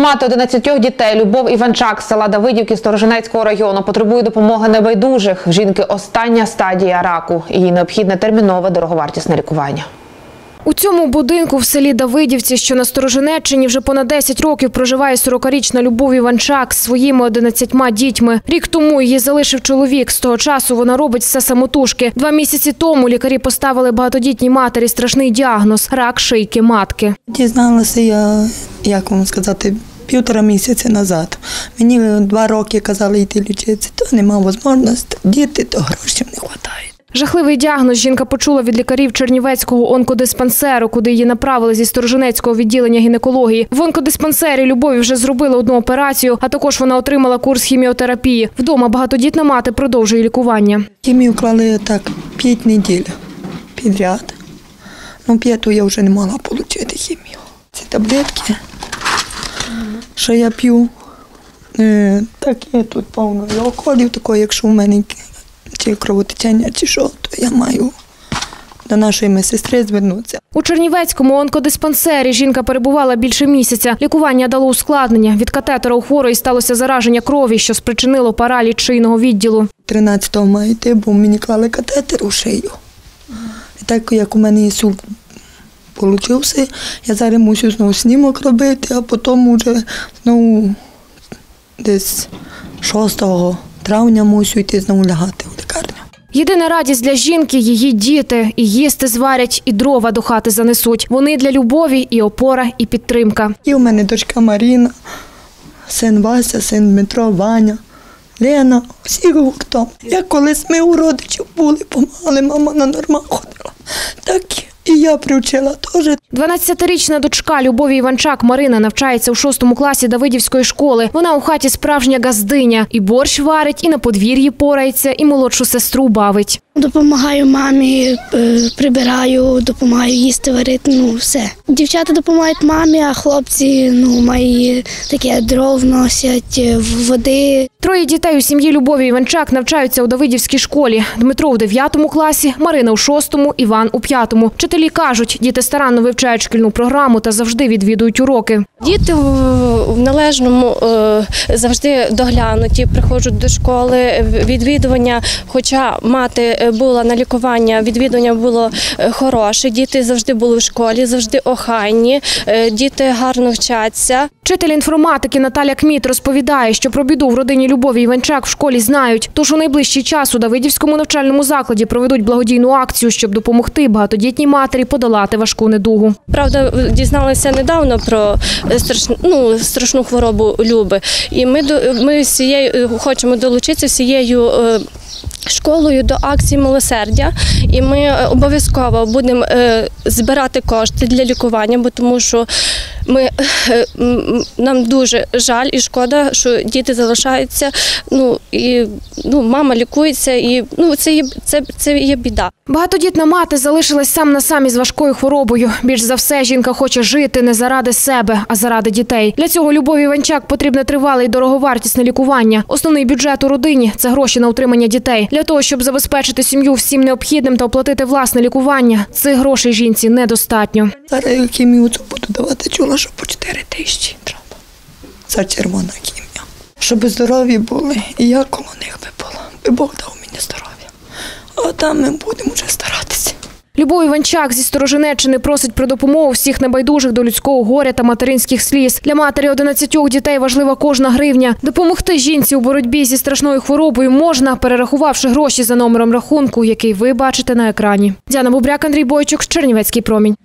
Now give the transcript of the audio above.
Мати 11 дітей Любов Іванчак з села Давидівки Сторожинецького району потребує допомоги небайдужих. В жінки остання стадія раку. Їй необхідне термінове дороговартісне лікування. У цьому будинку в селі Давидівці, що на Сторожинеччині, вже понад 10 років проживає 40-річна Любов Іванчак з своїми 11 дітьми. Рік тому її залишив чоловік. З того часу вона робить все самотужки. Два місяці тому лікарі поставили багатодітній матері страшний діагноз – рак шийки матки. Дізналася я, як вам сказати, півтора місяця назад. Мені два роки казали йти лічитися, то нема можливості, діти, то грошей не вистачає. Жахливий діагноз жінка почула від лікарів Чернівецького онкодиспансеру, куди її направили зі Сторожинецького відділення гінекології. В онкодиспансері Любові вже зробили одну операцію, а також вона отримала курс хіміотерапії. Вдома багатодітна мати продовжує лікування. Хімію вклали так п'ять неділь підряд. Ну, п'яту я вже не могла отримати хімію. Ці таблетки, що я п'ю, е, так є тут повно околів, такої, якщо в мене чи кровотечення, чи що, то я маю до нашої медсестри звернутися. У Чернівецькому онкодиспансері жінка перебувала більше місяця. Лікування дало ускладнення. Від катетера у хворої сталося зараження крові, що спричинило параліч шийного відділу. 13-го маю йти, бо мені клали катетер у шию. І так як у мене інсульт получився, я зараз мусю знову снімок робити, а потім вже знову десь 6 травня мусю йти знову лягати. Єдина радість для жінки – її діти. І їсти зварять, і дрова до хати занесуть. Вони для любові і опора, і підтримка. І у мене дочка Маріна, син Вася, син Дмитро, Ваня, Лена, всі гуртом. Як колись ми у родичів були, помагали, мама на норма ходила. Так і я привчила теж. 12-річна дочка Любові Іванчак Марина навчається у шостому класі Давидівської школи. Вона у хаті справжня газдиня. І борщ варить, і на подвір'ї порається, і молодшу сестру бавить. Допомагаю мамі, е, прибираю, допомагаю їсти, варити, ну все. Дівчата допомагають мамі, а хлопці ну мої таке дров носять, е, води. Троє дітей у сім'ї Любові Іванчак навчаються у Давидівській школі. Дмитро у 9 класі, Марина у 6, Іван у 5. Вчителі кажуть, діти старанно вивчають шкільну програму та завжди відвідують уроки. Діти в належному е, завжди доглянуті, приходять до школи, відвідування. Хоча мати е, була на лікування, відвідування було е, хороше. Діти завжди були в школі, завжди охайні, діти гарно вчаться. Вчитель інформатики Наталя Кміт розповідає, що про біду в родині Любові Іванчак в школі знають. Тож у найближчий час у Давидівському навчальному закладі проведуть благодійну акцію, щоб допомогти багатодітній матері подолати важку недугу. Правда, дізналися недавно про е, страшну, ну, страшну хворобу Люби. І ми, ми всією е, хочемо долучитися всією. е, Школою до акції милосердя, і ми обов'язково будемо збирати кошти для лікування, бо тому що ми е, нам дуже жаль і шкода, що діти залишаються. Ну і ну, мама лікується, і ну це є це, це є біда. Багатодітна мати залишилась сам на сам із важкою хворобою. Більш за все, жінка хоче жити не заради себе, а заради дітей. Для цього Любові Іванчак потрібне тривале і дороговартісне лікування. Основний бюджет у родині це гроші на утримання дітей. Для того, щоб забезпечити сім'ю всім необхідним та оплатити власне лікування, цих грошей жінці недостатньо. Зараз я хімію цю буду давати, чула, що по 4 тисячі треба. Це червона хімія. Щоб здорові були, і я коло них би була. Би Бог дав мені здоров'я. А там ми будемо вже старатися. Любов Іванчак зі Сторожинеччини просить про допомогу всіх небайдужих до людського горя та материнських сліз. Для матері 11 дітей важлива кожна гривня. Допомогти жінці у боротьбі зі страшною хворобою можна, перерахувавши гроші за номером рахунку, який ви бачите на екрані. Діана Бубряк, Андрій Бойчук, Чернівецький промінь.